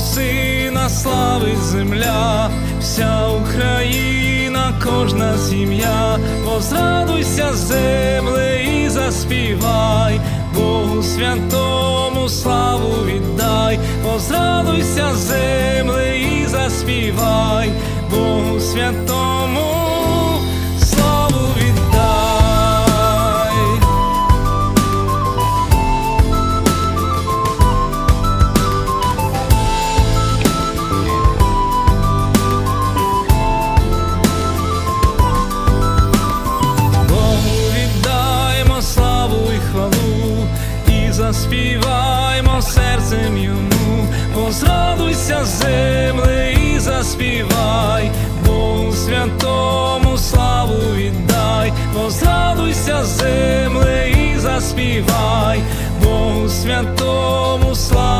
Сина славить земля, вся Україна, кожна сім'я, возрадуйся, земле, і заспівай, Богу святому славу віддай, возрадуйся, земле, і заспівай, Богу святому заспіваймо серцем йому, возрадуйся, земле, і заспівай, Богу святому славу віддай, возрадуйся, земле, і заспівай, Богу святому славу.